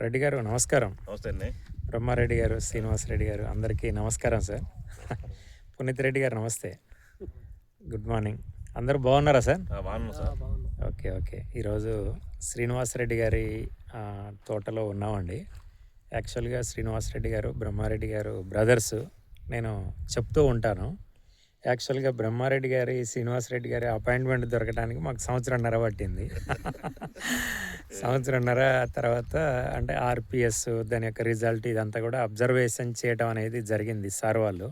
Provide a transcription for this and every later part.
రెడ్డి గారు నమస్కారం. నమస్తే అండి. బ్రహ్మారెడ్డి గారు శ్రీనివాసరెడ్డి గారు అందరికీ నమస్కారం సార్. పునీత్ రెడ్డి గారు నమస్తే. Good morning. అందరూ బాగున్నారా సార్? ఆ, బాగున్నాం సార్. Okay okay. ఈరోజు శ్రీనివాసరెడ్డి గారి తోటలో ఉన్నామండి. యాక్చువల్గా శ్రీనివాసరెడ్డి గారు బ్రహ్మారెడ్డి గారు బ్రదర్స్. నేను చెప్తూ ఉంటాను. యాక్చువల్గా బ్రహ్మారెడ్డి గారి శ్రీనివాసరెడ్డి గారి అపాయింట్మెంట్ దొరకడానికి మాకు సంవత్సరంన్నర పట్టింది. సంవత్సరంన్నర తర్వాత అంటే ఆర్పిఎస్ దాని యొక్క రిజల్ట్ ఇదంతా కూడా అబ్జర్వేషన్ చేయడం అనేది జరిగింది సార్ వాళ్ళు.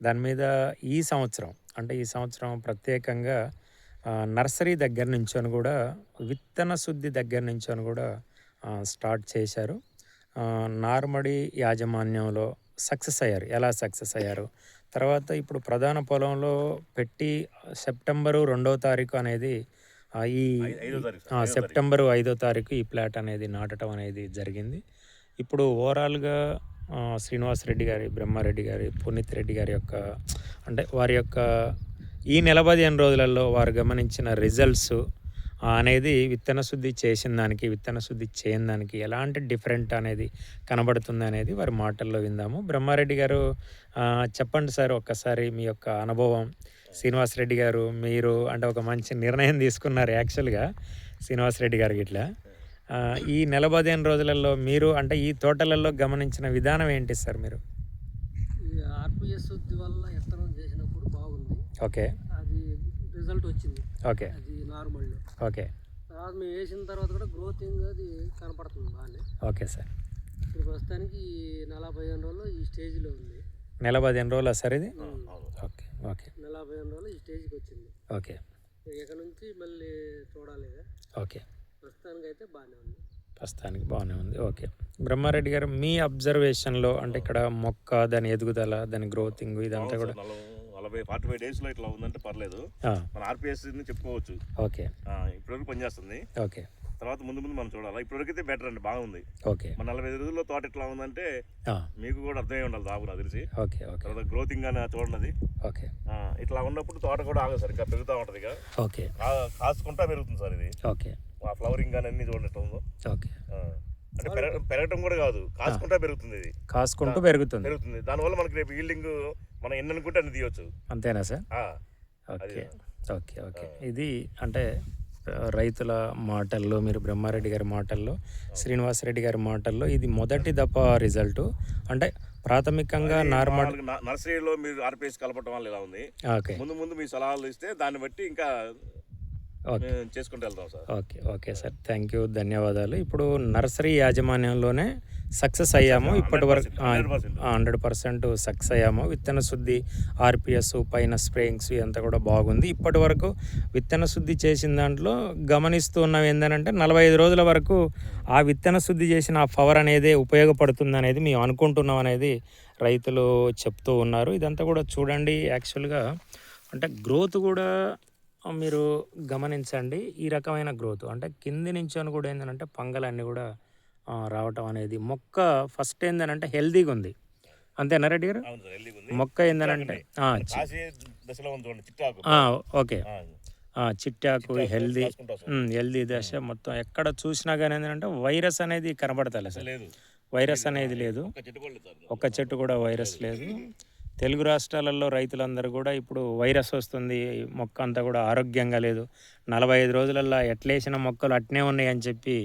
దాని మీద ఈ సంవత్సరం అంటే ఈ సంవత్సరం ప్రత్యేకంగా నర్సరీ దగ్గర నుంచొని కూడా విత్తన శుద్ధి దగ్గర నుంచొని కూడా స్టార్ట్ చేశారు. నార్మడి యాజమాన్యంలో సక్సెస్ అయ్యారు. ఎలా సక్సెస్ అయ్యారు? తర్వాత ఇప్పుడు ప్రధాన పొలంలో పెట్టి సెప్టెంబరు రెండవ తారీఖు అనేది ఈ. సెప్టెంబరు ఐదో తారీఖు ఈ ప్లాట్ అనేది నాటడం అనేది జరిగింది. ఇప్పుడు ఓవరాల్గా శ్రీనివాస్ రెడ్డి గారి బ్రహ్మారెడ్డి గారి పునీత్ రెడ్డి గారి యొక్క అంటే వారి యొక్క ఈ నెల పదిహేను రోజులలో వారు గమనించిన రిజల్ట్స్ అనేది విత్తన శుద్ధి చేసిన దానికి విత్తన శుద్ధి చేయని దానికి ఎలాంటి డిఫరెంట్ అనేది కనబడుతుంది అనేది వారి మాటల్లో విందాము. బ్రహ్మారెడ్డి గారు చెప్పండి సార్ ఒక్కసారి మీ యొక్క అనుభవం. శ్రీనివాస్ రెడ్డి గారు మీరు అంటే ఒక మంచి నిర్ణయం తీసుకున్నారు యాక్చువల్గా శ్రీనివాస్ రెడ్డి గారికి ఇట్లా ఆ, ఈ నెల పదిహేను రోజులలో మీరు అంటే ఈ తోటలలో గమనించిన విధానం ఏంటి సార్ మీరు? ఈ ఆర్పిఎస్ వల్ల ఎత్తనం చేసినప్పుడు బాగుంది. ఓకే. అది రిజల్ట్ వచ్చింది. ఓకే. అది నార్మల్. ఓకే. తర్వాత మేము వేసిన తర్వాత కూడా గ్రోతింగ్ అది కనపడుతుంది బాగానే. Okay sir. ఇప్పుడు ప్రస్తుతానికి నలభై ఐదు రోజులు ఈ స్టేజ్లో ఉంది. నెల పదిహేను రోజులు సార్ ఇది? అవును. ఓకే. నలభై ఐదు రోజులు ఈ స్టేజ్కి వచ్చింది. ఓకే. ఇక ఇక్కడ నుంచి మళ్ళీ చూడాలి. ఓకే. ప్రస్తుతానికి అయితే బాగానే ఉంది. ప్రస్తుతానికి బాగానే ఉంది. ఓకే. బ్రహ్మారెడ్డి గారు మీ అబ్జర్వేషన్లో అంటే ఇక్కడ మొక్క దాని ఎదుగుదల దాని గ్రోతింగ్ ఇదంతా కూడా నలభై ఫార్టీ ఫైవ్ డేస్లో ఇట్లా ఉందంటే పర్లేదు. మన ఆర్పిఎస్ని చెప్పుకోవచ్చు. ఓకే. ఆ, ఇప్పటివరకు పనిచేస్తుంది. ఓకే. తర్వాత ముందు ముందు మనం చూడాలి. ఇప్పటివరకు అయితే బెటర్ అండి. బాగుంది. ఓకే. మన నలభై రోజుల్లో తోట ఎట్లా ఉందంటే మీకు కూడా అర్థమై ఉండాలి దాపు నాకు తెలిసి. Okay okay. తర్వాత గ్రోతింగ్ అని చూడండి. ఓకే. ఇట్లా ఉన్నప్పుడు తోట కూడా ఆగదు సార్. ఇంకా పెరుగుతూ ఉంటుంది ఇక. ఓకే. కాసుకుంటా పెరుగుతుంది సార్ ఇది. ఓకే. ఆ ఫ్లవరింగ్ కానీ అన్ని చూడండి ఎట్లా ఉందో. ఓకే. అంటే పెరగ- పెరగటం కూడా కాదు. కాసుకుంటా పెరుగుతుంది ఇది. కాసుకుంటూ పెరుగుతుంది. పెరుగుతుంది. దానివల్ల మనకి రేపు ఈల్డింగ్ మనం ఎన్ని అనుకుంటే అన్ని తీయొచ్చు. అంతేనా సార్? ఓకే. Okay okay. ఇది అంటే రైతుల మాటల్లో మీరు బ్రహ్మారెడ్డి గారి మాటల్లో శ్రీనివాసరెడ్డి గారి మాటల్లో ఇది మొదటి దఫ రిజల్ట్ అంటే ప్రాథమికంగా నార్మల్ నర్సరీలో మీరు ఆర్పిఎస్ కలపటం వల్ల ఇలా ఉంది. ఓకే. ముందు ముందు మీ సలహాలు ఇస్తే దాన్ని బట్టి ఇంకా చేసుకుంటూ వెళ్తాం sir. Okay okay sir. Thank you ధన్యవాదాలు. ఇప్పుడు నర్సరీ యాజమాన్యంలోనే సక్సెస్ అయ్యాము. ఇప్పటి వరకు 100%. Hundred percent. సక్సెస్ అయ్యాము. విత్తన శుద్ధి ఆర్పిఎస్ పైన స్ప్రేయింగ్స్ ఇదంతా కూడా బాగుంది. ఇప్పటి వరకు విత్తన శుద్ధి చేసిన దాంట్లో గమనిస్తూ ఉన్నాం ఏంటంటే నలభై ఐదు రోజుల వరకు ఆ విత్తన శుద్ధి చేసిన ఆ పవర్ అనేది ఉపయోగపడుతుంది అనేది మేము అనుకుంటున్నాం అనేది రైతులు చెప్తూ ఉన్నారు. ఇదంతా కూడా చూడండి. యాక్చువల్గా అంటే గ్రోత్ కూడా మీరు గమనించండి ఈ రకమైన గ్రోత్. అంటే కింది నుంచి అని కూడా ఏంటంటే పంగలన్నీ కూడా రావటం అనేది మొక్క ఫస్ట్ ఏంటంటే హెల్తీగా ఉంది. అంతేనా రెడ్డి గారు? హెల్దీగా మొక్క ఏంటంటే ఓకే. చిట్టాకు హెల్దీ. హెల్దీ దశ మొత్తం ఎక్కడ చూసినా కానీ ఏంటంటే వైరస్ అనేది కనబడతలే సార్. లేదు. వైరస్ అనేది లేదు. ఒక ఒక్క చెట్టు కూడా వైరస్ లేదు. తెలుగు రాష్ట్రాలలో రైతులందరూ కూడా ఇప్పుడు వైరస్ వస్తుంది. మొక్క అంతా కూడా ఆరోగ్యంగా లేదు. నలభై ఐదు రోజులల్లో ఎట్లేసిన మొక్కలు అట్నే ఉన్నాయి అని చెప్పి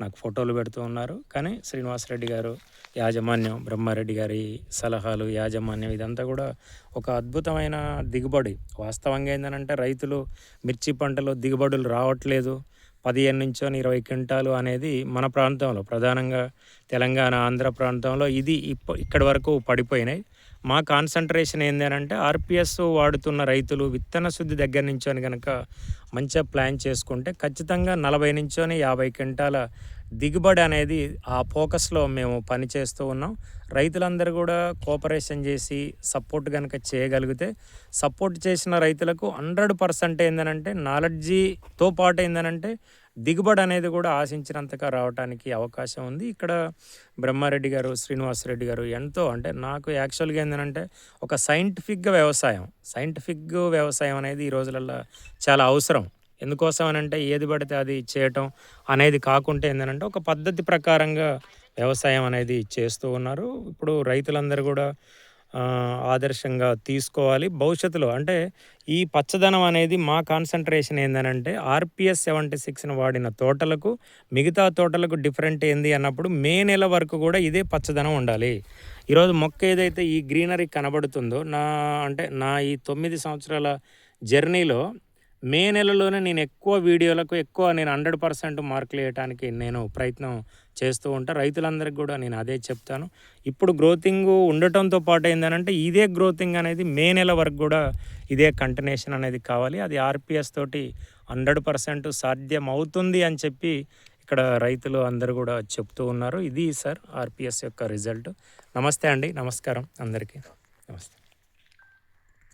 నాకు ఫోటోలు పెడుతూ ఉన్నారు. కానీ శ్రీనివాసరెడ్డి గారు యాజమాన్యం బ్రహ్మారెడ్డి గారి సలహాలు యాజమాన్యం ఇదంతా కూడా ఒక అద్భుతమైన దిగుబడి. వాస్తవంగా ఏంటంటే రైతులు మిర్చి పంటలో దిగుబడులు రావట్లేదు. పదిహేను నుంచి ఇరవై క్వింటాలు అనేది మన ప్రాంతంలో ప్రధానంగా తెలంగాణ ఆంధ్ర ప్రాంతంలో ఇది ఇప్ప ఇక్కడి వరకు పడిపోయినాయి. మా కాన్సన్ట్రేషన్ ఏంటంటే ఆర్పిఎస్ వాడుతున్న రైతులు విత్తన శుద్ధి దగ్గర నుంచొని కనుక మంచిగా ప్లాన్ చేసుకుంటే ఖచ్చితంగా నలభై నుంచొని యాభై క్వింటాల దిగుబడి అనేది ఆ ఫోకస్లో మేము పని చేస్తూ ఉన్నాం. రైతులందరూ కూడా కోఆపరేషన్ చేసి సపోర్ట్ కనుక చేయగలిగితే సపోర్ట్ చేసిన రైతులకు హండ్రెడ్ పర్సెంట్ ఏందనంటే నాలెడ్జీతో పాటు ఏందనంటే దిగుబడి అనేది కూడా ఆశించినంతగా రావడానికి అవకాశం ఉంది. ఇక్కడ బ్రహ్మారెడ్డి గారు శ్రీనివాసరెడ్డి గారు ఎంతో అంటే నాకు యాక్చువల్గా ఏంటంటే ఒక సైంటిఫిక్గా వ్యవసాయం సైంటిఫిక్ వ్యవసాయం అనేది ఈ రోజులలో చాలా అవసరం. ఎందుకోసం అని అంటే ఏది పడితే అది చేయటం అనేది కాకుండా ఏంటంటే ఒక పద్ధతి ప్రకారంగా వ్యవసాయం అనేది చేస్తూ ఉన్నారు. ఇప్పుడు రైతులందరూ కూడా ఆదర్శంగా తీసుకోవాలి. భవిష్యత్తులో అంటే ఈ పచ్చదనం అనేది మా కాన్సన్ట్రేషన్ ఏందనంటే ఆర్పిఎస్ సెవెంటీ సిక్స్ని వాడిన తోటలకు మిగతా తోటలకు డిఫరెంట్ ఏంది అన్నప్పుడు మే నెల వరకు కూడా ఇదే పచ్చదనం ఉండాలి. ఈరోజు మొక్క ఏదైతే ఈ గ్రీనరీ కనబడుతుందో నా అంటే నా ఈ తొమ్మిది సంవత్సరాల జర్నీలో మే నెలలోనే నేను ఎక్కువ వీడియోలకు ఎక్కువ నేను హండ్రెడ్ పర్సెంట్ మార్కులు వేయడానికి నేను ప్రయత్నం చేస్తూ ఉంటా. రైతులందరికీ కూడా నేను అదే చెప్తాను. ఇప్పుడు గ్రోతింగ్ ఉండటంతో పాటు ఏంటంటే ఇదే గ్రోతింగ్ అనేది మే నెల వరకు కూడా ఇదే కంటిన్యూషన్ అనేది కావాలి. అది ఆర్పిఎస్ తోటి హండ్రెడ్ పర్సెంట్ సాధ్యం అవుతుంది అని చెప్పి ఇక్కడ రైతులు అందరూ కూడా చెప్తూ ఉన్నారు. ఇది సార్ ఆర్పిఎస్ యొక్క రిజల్ట్. నమస్తే అండి. నమస్కారం అందరికీ. నమస్తే.